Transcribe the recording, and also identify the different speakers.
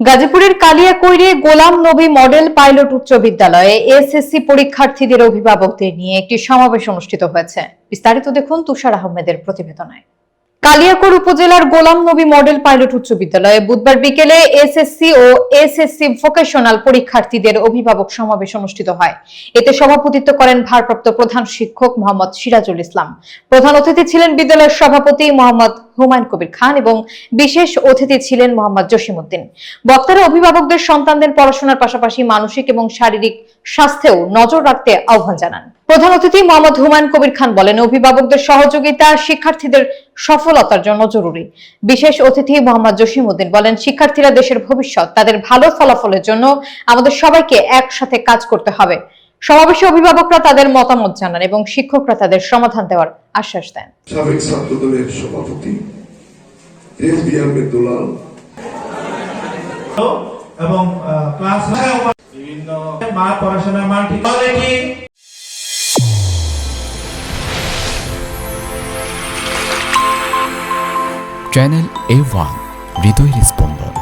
Speaker 1: গাজীপুরের কালিয়াকৈরে Ghulam Nabi model pilot উচ্চ বিদ্যালয়ে এসএসসি পরীক্ষার্থীদের অভিভাবকদের নিয়ে একটি সমাবেশ অনুষ্ঠিত হয়েছে। বিস্তারিত দেখুন তুষার আহমেদের প্রতিবেদনায়। কালিয়াকৈর উপজেলার গোলাম নবী মডেল পাইলট উচ্চ বিদ্যালয়ে বুধবার বিকেলে এসএসসি ও এসএসসি ভোকেশনাল পরীক্ষার্থীদের অভিভাবক সমাবেশ অনুষ্ঠিত হয়। এতে সভাপতিত্ব করেন ভারপ্রাপ্ত প্রধান শিক্ষক মোহাম্মদ সিরাজুল ইসলাম। প্রধান অতিথি ছিলেন বিদ্যালয়ের সভাপতি মোহাম্মদ হুমায়ুন কবির খান এবং বিশেষ অতিথি ছিলেন মোহাম্মদ জসিমউদ্দিন। বক্তারা অভিভাবকদের সন্তানদের পড়াশোনার পাশাপাশি মানসিক এবং শারীরিক স্বাস্থ্যেও নজর রাখতে আহ্বান জানান। প্রধান অতিথি মোহাম্মদ হুমায়ুন কবির খান বলেন, অভিভাবকদের সহযোগিতা শিক্ষার্থীদের সফলতার জন্য জরুরি। বিশেষ অতিথি মোহাম্মদ জসিমউদ্দিন বলেন, শিক্ষার্থীরা দেশের ভবিষ্যৎ, তাদের ভালো ফলাফলের জন্য আমাদের সবাইকে একসাথে কাজ করতে হবে। সমাবেশে অভিভাবকরা তাদের মতামত জানান এবং শিক্ষকরা তাদের সমাধান দেওয়ার আশ্বাস দেন।
Speaker 2: সাবেক ছাত্র দলের সভাপতি আহমেদ দুলাল।
Speaker 3: এবং ক্লাস বিভিন্ন মা পড়াশোনার মান ঠিক
Speaker 4: চ্যানেল এ ওয়ান হৃদয়ের স্পন্দন।